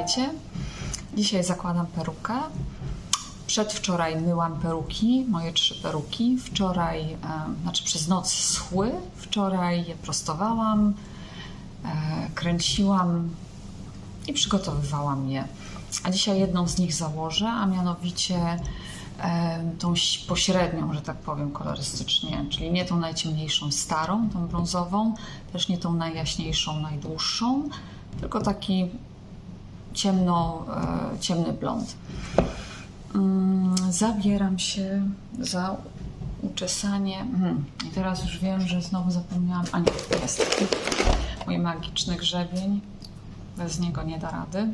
Witajcie. Dzisiaj zakładam perukę. Przedwczoraj myłam peruki, moje trzy peruki. Wczoraj, znaczy przez noc schły. Wczoraj je prostowałam, e, kręciłam i przygotowywałam je. A dzisiaj jedną z nich założę, a mianowicie tą pośrednią, że tak powiem, kolorystycznie, czyli nie tą najciemniejszą, starą, tą brązową, też nie tą najjaśniejszą, najdłuższą, tylko taki ciemno, e, ciemny blond. Mm, Zabieram się za uczesanie. Mm, I teraz już wiem, że znowu zapomniałam. A nie, jest mój magiczny grzebień. Bez niego nie da rady.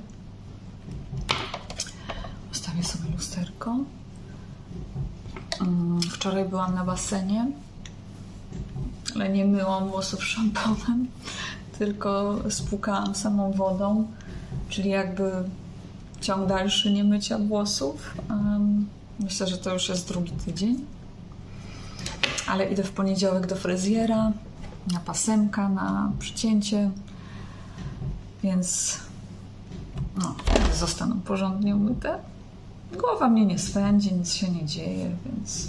Ustawię sobie lusterko. Mm, Wczoraj byłam na basenie, ale nie myłam włosów szamponem, tylko spłukałam samą wodą, czyli jakby ciąg dalszy nie mycia włosów. Myślę, że to już jest drugi tydzień. Ale idę w poniedziałek do fryzjera, na pasemka, na przycięcie, więc no, zostaną porządnie umyte. Głowa mnie nie swędzi, nic się nie dzieje, więc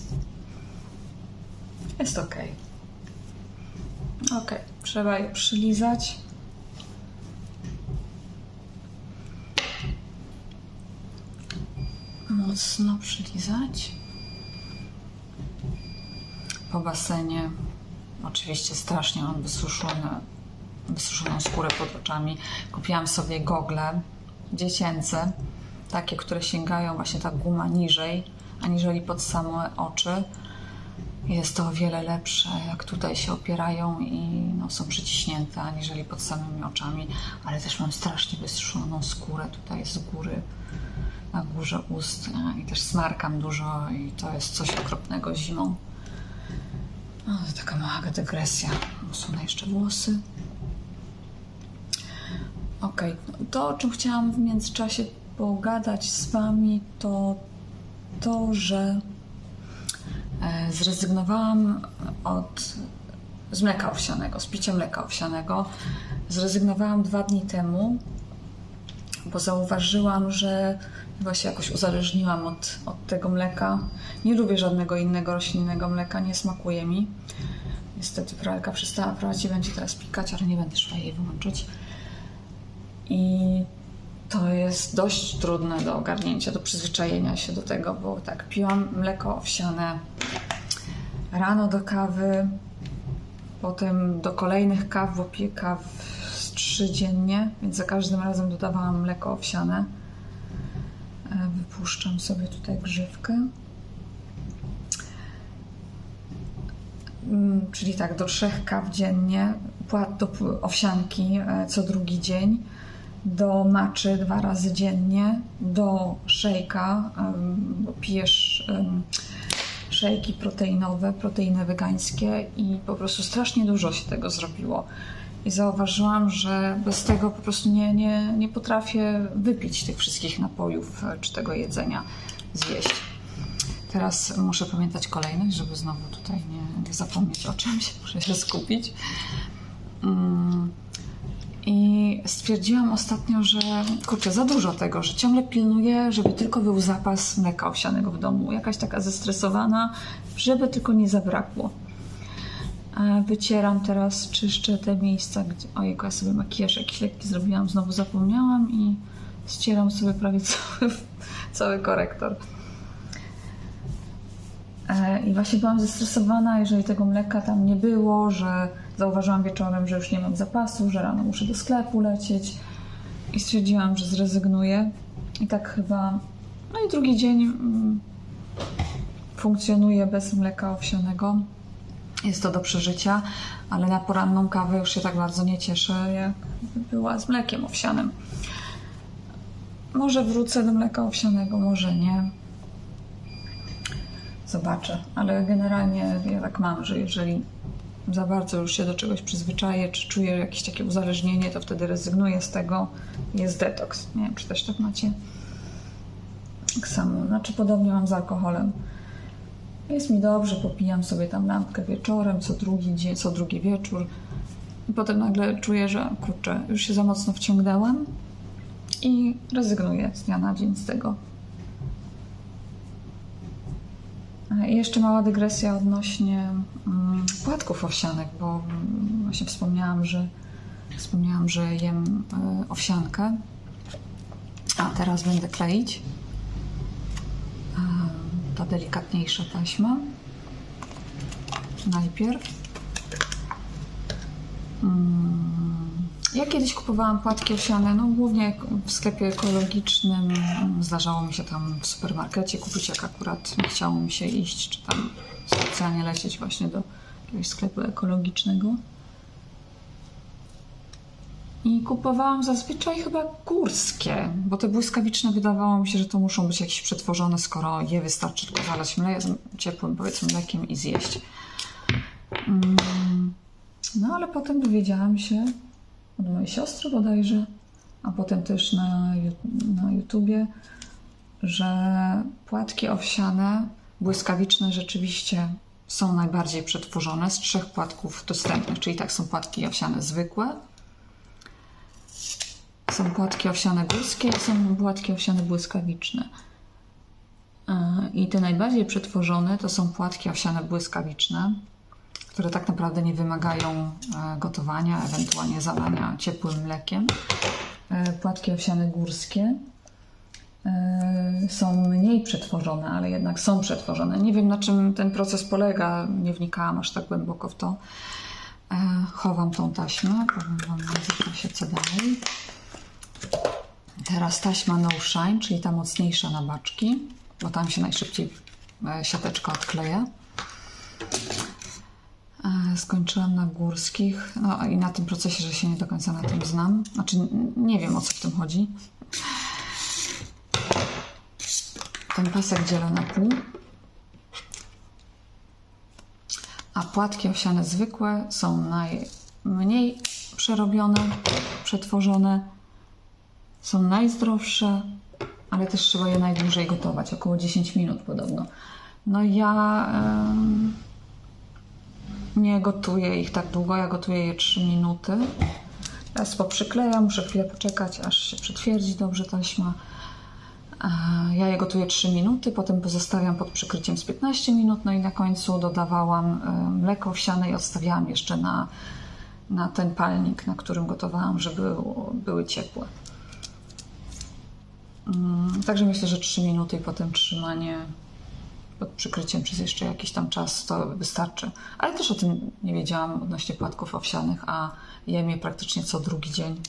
jest ok. Ok, trzeba je przylizać. Mocno przylizać. Po basenie oczywiście strasznie mam wysuszone, wysuszoną skórę pod oczami. Kupiłam sobie gogle dziecięce, takie, które sięgają właśnie ta guma niżej, aniżeli pod same oczy. Jest to o wiele lepsze, jak tutaj się opierają i no, są przyciśnięte, aniżeli pod samymi oczami, ale też mam strasznie wysuszoną skórę tutaj z góry, na górze ust i też smarkam dużo i to jest coś okropnego zimą. No, to taka mała dygresja. Usunę jeszcze włosy. Okej, to o czym chciałam w międzyczasie pogadać z Wami, to to, że e, zrezygnowałam od z mleka owsianego, z picia mleka owsianego. Zrezygnowałam dwa dni temu, bo zauważyłam, że chyba się jakoś uzależniłam od, od tego mleka. Nie lubię żadnego innego roślinnego mleka, nie smakuje mi. Niestety pralka przestała prać i będzie teraz pikać, ale nie będę szła jej wyłączyć. I to jest dość trudne do ogarnięcia, do przyzwyczajenia się do tego, bo tak, piłam mleko owsiane rano do kawy, potem do kolejnych kaw, bo piję kaw trzy dziennie, więc za każdym razem dodawałam mleko owsiane. E, Wypuszczam sobie tutaj grzywkę. Mm, Czyli tak, do trzech kaw dziennie, płat do owsianki e, co drugi dzień, do maczy dwa razy dziennie, do szejka, pijesz szejki proteinowe, proteiny wegańskie i po prostu strasznie dużo się tego zrobiło. I zauważyłam, że bez tego po prostu nie, nie, nie potrafię wypić tych wszystkich napojów e, czy tego jedzenia, zjeść. Teraz muszę pamiętać kolejność, żeby znowu tutaj nie, nie zapomnieć o czymś, muszę się skupić. Mm. I stwierdziłam ostatnio, że kurczę, za dużo tego, że ciągle pilnuję, żeby tylko był zapas mleka owsianego w domu. Jakaś taka zestresowana, żeby tylko nie zabrakło. Wycieram teraz, czyszczę te miejsca, gdzie... Ojejku, ja sobie makijaż jakiś lekki zrobiłam, znowu zapomniałam i ścieram sobie prawie cały, cały korektor. E, I właśnie byłam zestresowana, jeżeli tego mleka tam nie było, że zauważyłam wieczorem, że już nie mam zapasu, że rano muszę do sklepu lecieć i stwierdziłam, że zrezygnuję. I tak chyba, no i drugi dzień mm, funkcjonuje bez mleka owsianego. Jest to do przeżycia, ale na poranną kawę już się tak bardzo nie cieszę, jak była z mlekiem owsianym. Może wrócę do mleka owsianego, może nie. Zobaczę, ale generalnie ja tak mam, że jeżeli za bardzo już się do czegoś przyzwyczaję, czy czuję jakieś takie uzależnienie, to wtedy rezygnuję z tego. Jest detoks. Nie wiem, czy też tak macie. Tak samo. Znaczy podobnie mam z alkoholem. Jest mi dobrze, popijam sobie tam lampkę wieczorem, co drugi dzień, co drugi wieczór. I potem nagle czuję, że kurczę, już się za mocno wciągnęłam i rezygnuję z dnia na dzień z tego. A I jeszcze mała dygresja odnośnie mm, płatków owsianek, bo mm, właśnie wspomniałam, że wspomniałam, że jem y, owsiankę, a teraz będę kleić. Ta delikatniejsza taśma. Najpierw. Mm, Ja kiedyś kupowałam płatki owsiane, no głównie w sklepie ekologicznym. Zdarzało mi się tam w supermarkecie kupić, jak akurat chciało mi się iść, czy tam specjalnie lecieć właśnie do jakiegoś sklepu ekologicznego. I kupowałam zazwyczaj chyba górskie, bo te błyskawiczne wydawało mi się, że to muszą być jakieś przetworzone, skoro je wystarczy tylko zalać mle- ciepłym powiedzmy mlekiem i zjeść. Mm, No ale potem dowiedziałam się od mojej siostry bodajże, a potem też na, na YouTubie, że płatki owsiane, błyskawiczne rzeczywiście są najbardziej przetworzone z trzech płatków dostępnych, czyli tak są płatki owsiane zwykłe, są płatki owsiane górskie i są płatki owsiane błyskawiczne. Yy, I te najbardziej przetworzone to są płatki owsiane błyskawiczne, które tak naprawdę nie wymagają e, gotowania, ewentualnie zalania ciepłym mlekiem. E, Płatki owsiane górskie e, są mniej przetworzone, ale jednak są przetworzone. Nie wiem na czym ten proces polega, nie wnikałam aż tak głęboko w to. E, Chowam tą taśmę, powiem Wam międzyczasie co dalej. Teraz taśma No Shine, czyli ta mocniejsza na baczki, bo tam się najszybciej e, siateczka odkleja. E, Skończyłam na górskich, no i na tym procesie, że się nie do końca na tym znam. Znaczy, nie wiem o co w tym chodzi. Ten pasek dzielę na pół. A płatki owsiane zwykłe są najmniej przerobione, przetworzone, są najzdrowsze, ale też trzeba je najdłużej gotować, około 10 minut podobno. No ja nie gotuję ich tak długo, ja gotuję je 3 minuty. Teraz poprzyklejam, muszę chwilę poczekać, aż się przytwierdzi dobrze taśma. E, Ja je gotuję 3 minuty, potem pozostawiam pod przykryciem z 15 minut, no i na końcu dodawałam mleko owsiane i odstawiałam jeszcze na, na ten palnik, na którym gotowałam, żeby były ciepłe. Mm, Także myślę, że 3 minuty i potem trzymanie pod przykryciem przez jeszcze jakiś tam czas to wystarczy. Ale też o tym nie wiedziałam odnośnie płatków owsianych, a jem je praktycznie co drugi dzień.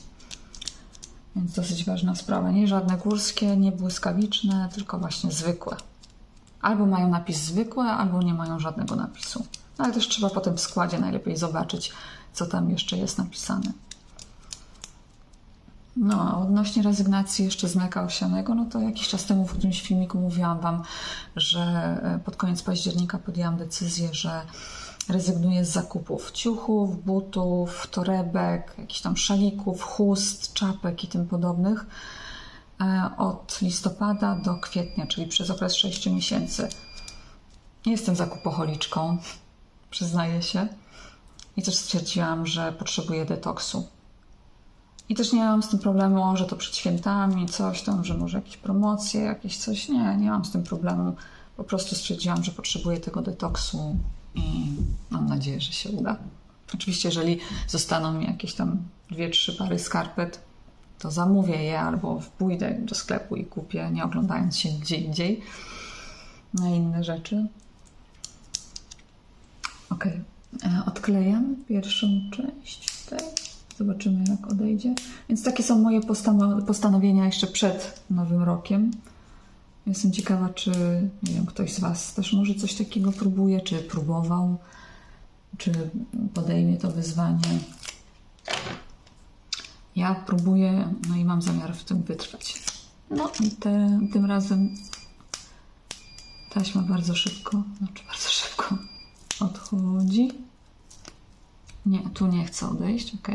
Więc dosyć ważna sprawa. Nie żadne górskie, nie błyskawiczne, tylko właśnie zwykłe. Albo mają napis zwykłe, albo nie mają żadnego napisu. No ale też trzeba potem w składzie najlepiej zobaczyć, co tam jeszcze jest napisane. No, a odnośnie rezygnacji jeszcze z mleka owsianego, no to jakiś czas temu w którymś filmiku mówiłam Wam, że e, pod koniec października podjęłam decyzję, że rezygnuję z zakupów ciuchów, butów, torebek, jakichś tam szalików, chust, czapek i tym podobnych e, od listopada do kwietnia, czyli przez okres 6 miesięcy. Nie jestem zakupocholiczką, przyznaję się. I też stwierdziłam, że potrzebuję detoksu. I też nie mam z tym problemu, że to przed świętami, coś tam, że może jakieś promocje, jakieś coś. Nie, nie mam z tym problemu. Po prostu stwierdziłam, że potrzebuję tego detoksu i mam nadzieję, że się uda. Oczywiście, jeżeli zostaną mi jakieś tam dwie, trzy pary skarpet, to zamówię je albo pójdę do sklepu i kupię, nie oglądając się gdzie indziej na inne rzeczy. Ok, odklejam pierwszą część. Zobaczymy, jak odejdzie. Więc takie są moje postano- postanowienia jeszcze przed Nowym Rokiem. Jestem ciekawa, czy nie wiem, ktoś z Was też może coś takiego próbuje, czy próbował, czy podejmie to wyzwanie. Ja próbuję, no i mam zamiar w tym wytrwać. No i te, tym razem taśma bardzo szybko, znaczy bardzo szybko odchodzi. Nie, tu nie chcę odejść, ok.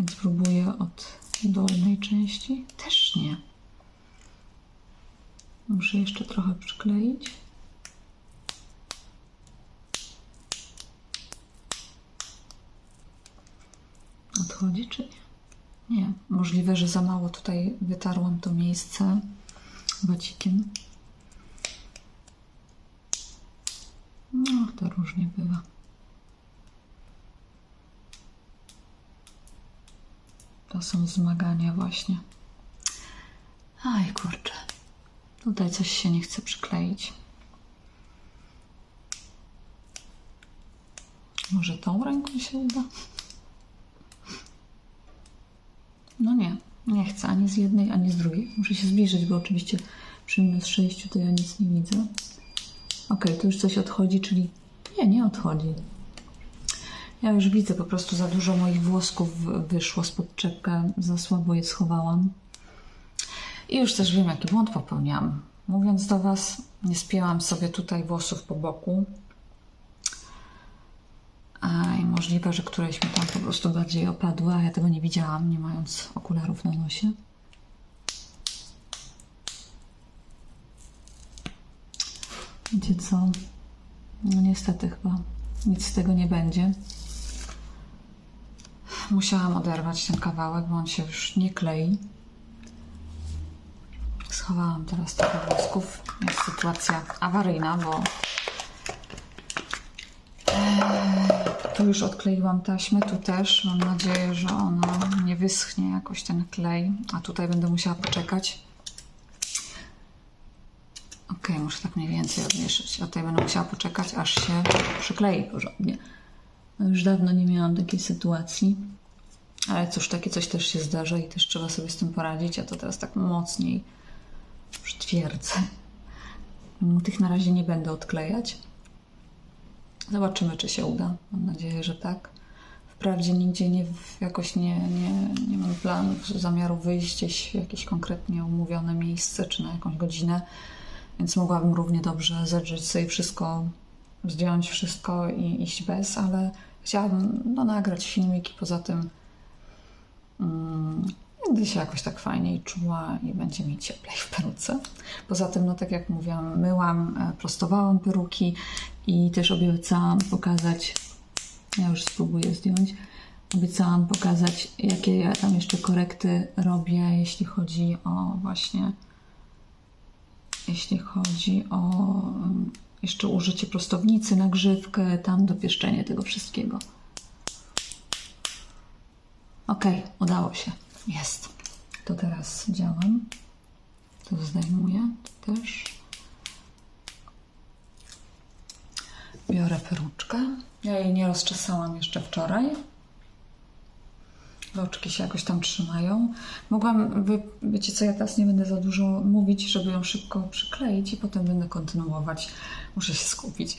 Więc próbuję od dolnej części. Też nie. Muszę jeszcze trochę przykleić. Odchodzi czy nie? Nie, możliwe, że za mało tutaj wytarłam to miejsce wacikiem. No, to różnie bywa. Są zmagania właśnie. Aj, kurczę. Tutaj coś się nie chce przykleić. Może tą ręką się uda? No nie, nie chcę ani z jednej, ani z drugiej. Muszę się zbliżyć, bo oczywiście przy minus 6 to ja nic nie widzę. Ok, tu już coś odchodzi, czyli nie, nie odchodzi. Ja już widzę, po prostu za dużo moich włosków wyszło spod czepka, za słabo je schowałam. I już też wiem, jaki błąd popełniłam. Mówiąc do Was, nie spięłam sobie tutaj włosów po boku. A i możliwe, że któreś mi tam po prostu bardziej opadły, a ja tego nie widziałam, nie mając okularów na nosie. Wiecie co? No niestety chyba nic z tego nie będzie. Musiałam oderwać ten kawałek, bo on się już nie klei. Schowałam teraz trochę włosków. Jest sytuacja awaryjna, bo Eee, tu już odkleiłam taśmę, tu też. Mam nadzieję, że ona nie wyschnie jakoś ten klej, a tutaj będę musiała poczekać. Ok, muszę tak mniej więcej odmieszać. A tutaj będę musiała poczekać, aż się przyklei porządnie. Już dawno nie miałam takiej sytuacji. Ale cóż, takie coś też się zdarza i też trzeba sobie z tym poradzić. Ja to teraz tak mocniej przytwierdzę. Tych na razie nie będę odklejać. Zobaczymy, czy się uda. Mam nadzieję, że tak. Wprawdzie nigdzie nie, jakoś nie, nie, nie mam planów, zamiaru wyjść gdzieś w jakieś konkretnie umówione miejsce czy na jakąś godzinę, więc mogłabym równie dobrze zedrzeć sobie wszystko, zdjąć wszystko i iść bez, ale chciałabym no, nagrać filmik i poza tym będę się jakoś tak fajniej czuła i będzie mi cieplej w peruce. Poza tym, no tak jak mówiłam, myłam, e, prostowałam peruki i też obiecałam pokazać, ja już spróbuję zdjąć, obiecałam pokazać, jakie ja tam jeszcze korekty robię, jeśli chodzi o właśnie, jeśli chodzi o um, jeszcze użycie prostownicy, nagrzywkę, tam dopieszczenie tego wszystkiego. Ok, udało się. Jest. To teraz działam. To zdejmuję. Też. Biorę peruczkę. Ja jej nie rozczesałam jeszcze wczoraj. Loczki się jakoś tam trzymają. Mogłam, wy, wiecie co, ja teraz nie będę za dużo mówić, żeby ją szybko przykleić i potem będę kontynuować. Muszę się skupić.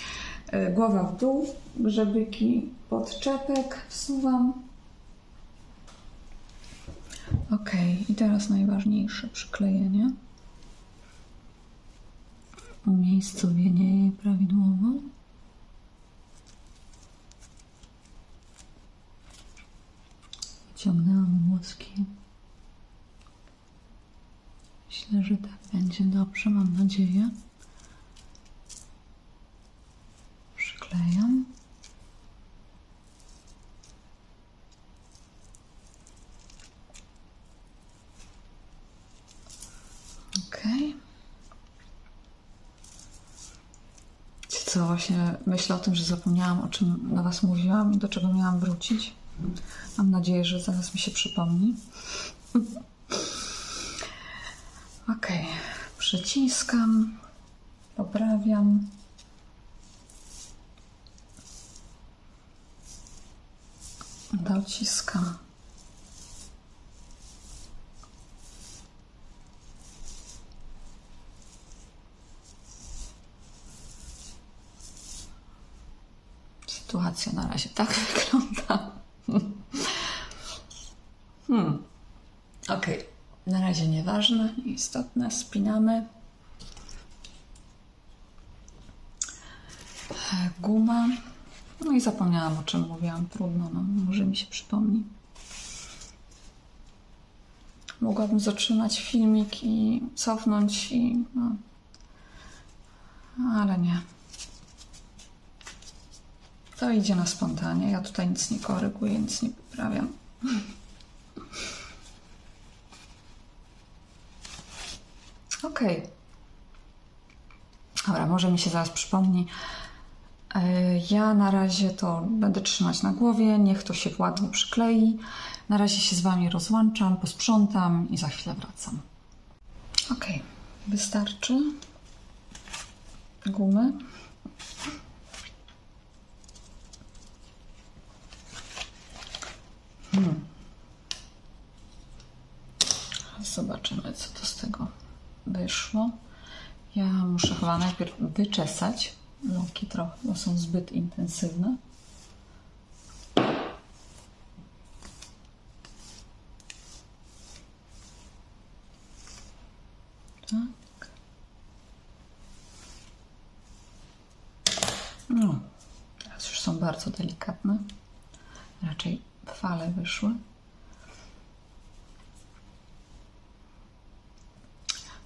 E, Głowa w dół, grzebyki pod czepek wsuwam. Ok, i teraz najważniejsze przyklejenie. Umiejscowienie jej prawidłowo. Wyciągnęłam włoski. Myślę, że tak będzie dobrze, mam nadzieję. Przyklejam. Okej. Wiecie Co właśnie myślę o tym, że zapomniałam o czym na Was mówiłam i do czego miałam wrócić. Mam nadzieję, że zaraz mi się przypomni. Okej, przyciskam, poprawiam. Dociskam. Sytuacja na razie tak wygląda. Hmm. Na razie nieważne, istotne. Spinamy. Guma. No i zapomniałam o czym mówiłam. Trudno, no, może mi się przypomni. Mogłabym zatrzymać filmik i cofnąć i. No. Ale nie. To idzie na spontanie. Ja tutaj nic nie koryguję, nic nie poprawiam. Okej. Okay. Dobra, może mi się zaraz przypomni. E, ja na razie to będę trzymać na głowie, niech to się ładnie przyklei. Na razie się z Wami rozłączam, posprzątam i za chwilę wracam. Ok, wystarczy gumy. Zobaczymy, co to z tego wyszło. Ja muszę chyba najpierw wyczesać trochę, bo są zbyt intensywne. Tak. No, teraz już są bardzo delikatne. Raczej fale wyszły.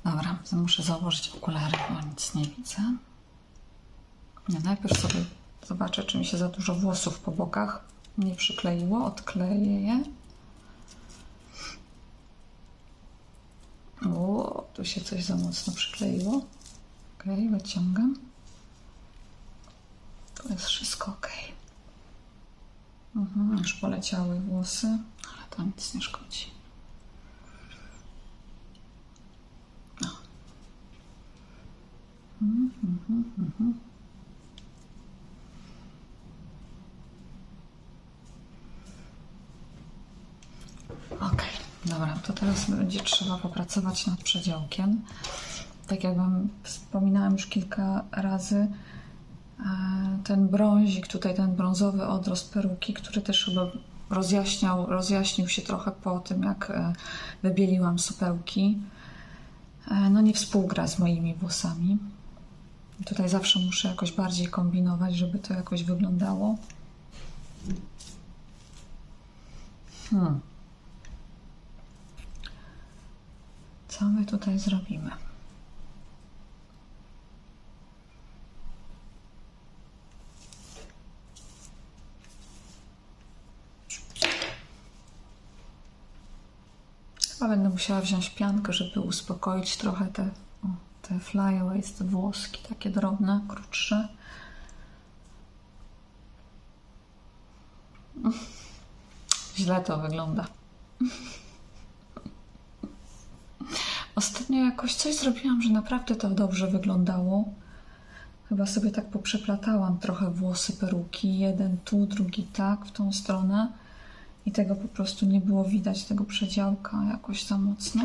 Dobra, to muszę założyć okulary, bo nic nie widzę. Nie, najpierw sobie zobaczę, czy mi się za dużo włosów po bokach nie przykleiło. Odkleję je. O, tu się coś za mocno przykleiło. Ok, wyciągam. Tu jest wszystko ok. Mhm, już poleciały włosy, ale to nic nie szkodzi. Okej, dobra, to teraz będzie trzeba popracować nad przedziałkiem. Tak jak Wam wspominałam już kilka razy, ten brązik, tutaj ten brązowy odrost peruki, który też chyba rozjaśniał, rozjaśnił się trochę po tym, jak e, wybieliłam supełki, e, no nie współgra z moimi włosami. Tutaj zawsze muszę jakoś bardziej kombinować, żeby to jakoś wyglądało. Hmm. Co my tutaj zrobimy? Chyba będę musiała wziąć piankę, żeby uspokoić trochę te, o, te flyaways, te włoski, takie drobne, krótsze. Źle to wygląda. Ostatnio jakoś coś zrobiłam, że naprawdę to dobrze wyglądało. Chyba sobie tak poprzeplatałam trochę włosy peruki. Jeden tu, drugi tak, w tą stronę. I tego po prostu nie było widać, tego przedziałka jakoś za mocno.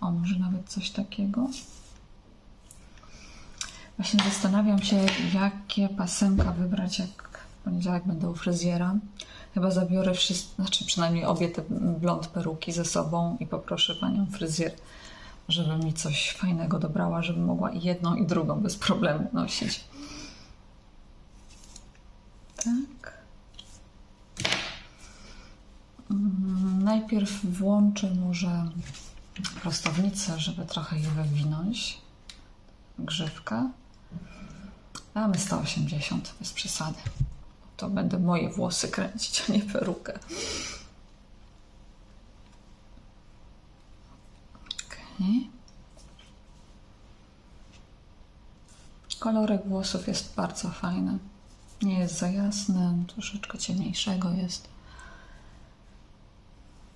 O, może nawet coś takiego. Właśnie zastanawiam się, jakie pasemka wybrać, jak w poniedziałek będę u fryzjera. Chyba zabiorę wszystkie, znaczy przynajmniej obie te blond peruki ze sobą i poproszę panią fryzjer, żeby mi coś fajnego dobrała, żebym mogła i jedną i drugą bez problemu nosić. Tak. Mm, Najpierw włączę może prostownicę, żeby trochę je wywinąć. Grzywka. Damy 180 bez przesady. To będę moje włosy kręcić, a nie perukę. Okej. Kolorek włosów jest bardzo fajny. Nie jest za jasny, troszeczkę ciemniejszego jest.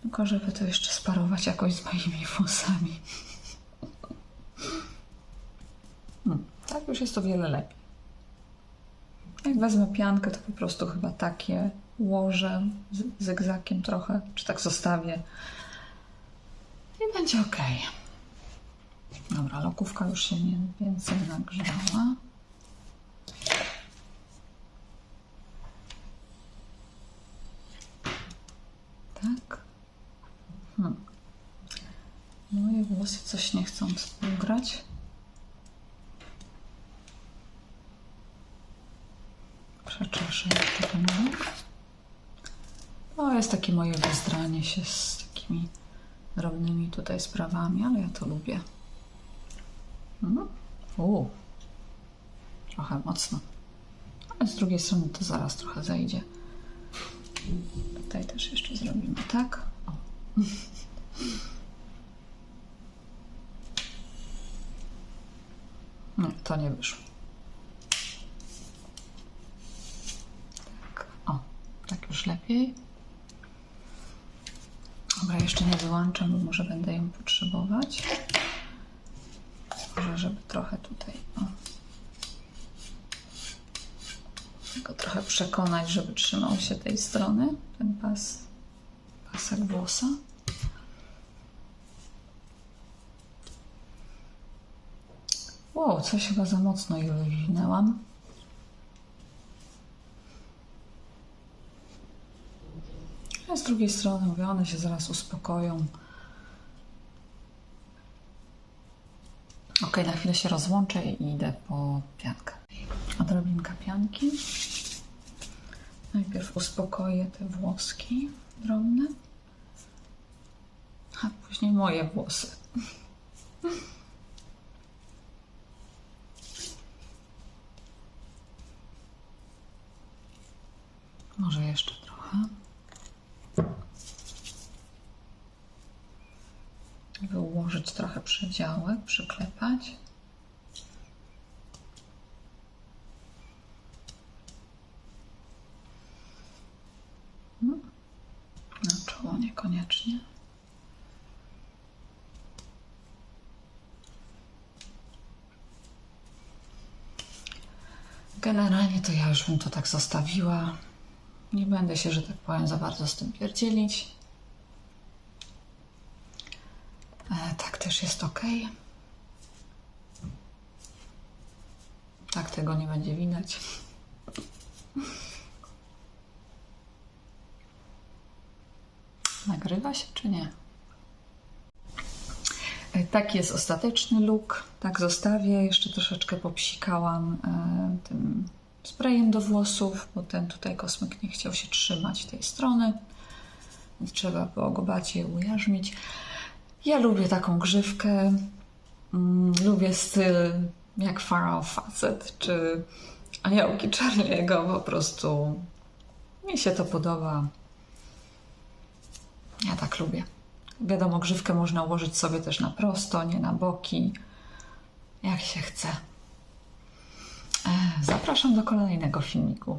Tylko żeby to jeszcze sparować jakoś z moimi włosami. Hmm, tak już jest o wiele lepiej. Jak wezmę piankę, to po prostu chyba takie ułożę z zygzakiem trochę, czy tak zostawię. I będzie ok. Dobra, lokówka już się nie więcej nagrzała. Tak. Moje włosy coś nie chcą współgrać. Przeczeszę jeszcze kawałek. To jest takie moje wezdranie się z takimi drobnymi tutaj sprawami, ale ja to lubię. U, trochę mocno. Ale z drugiej strony to zaraz trochę zejdzie. Tutaj też jeszcze zrobimy tak. O. Nie, to nie wyszło. Tak, o, tak już lepiej. Dobra, jeszcze nie wyłączam, bo może będę ją potrzebować. Może, żeby trochę tutaj, o. Go trochę przekonać, żeby trzymał się tej strony, ten pas, pasek włosa. Wow, coś chyba za mocno je wywinęłam. A z drugiej strony mówię, one się zaraz uspokoją. Ok, na chwilę się rozłączę i idę po piankę. Odrobinka pianki. Najpierw uspokoję te włoski drobne, a później moje włosy. Może jeszcze trochę. Wyłożyć trochę przedziałek, przyklepać. No. Na czoło niekoniecznie. Generalnie to ja już bym to tak zostawiła. Nie będę się, że tak powiem, za bardzo z tym pierdzielić. E, tak też jest ok. Tak tego nie będzie widać. Nagrywa się czy nie? E, Taki jest ostateczny look. Tak zostawię. Jeszcze troszeczkę popsikałam e, tym sprayem do włosów, bo ten tutaj kosmyk nie chciał się trzymać tej strony. Więc trzeba było go bardziej ujarzmić. Ja lubię taką grzywkę. Mm, lubię styl jak Pharaoh Facet czy Aniołki Charlie'ego. Po prostu mi się to podoba. Ja tak lubię. Wiadomo, grzywkę można ułożyć sobie też na prosto, nie na boki, jak się chce. Zapraszam do kolejnego filmiku.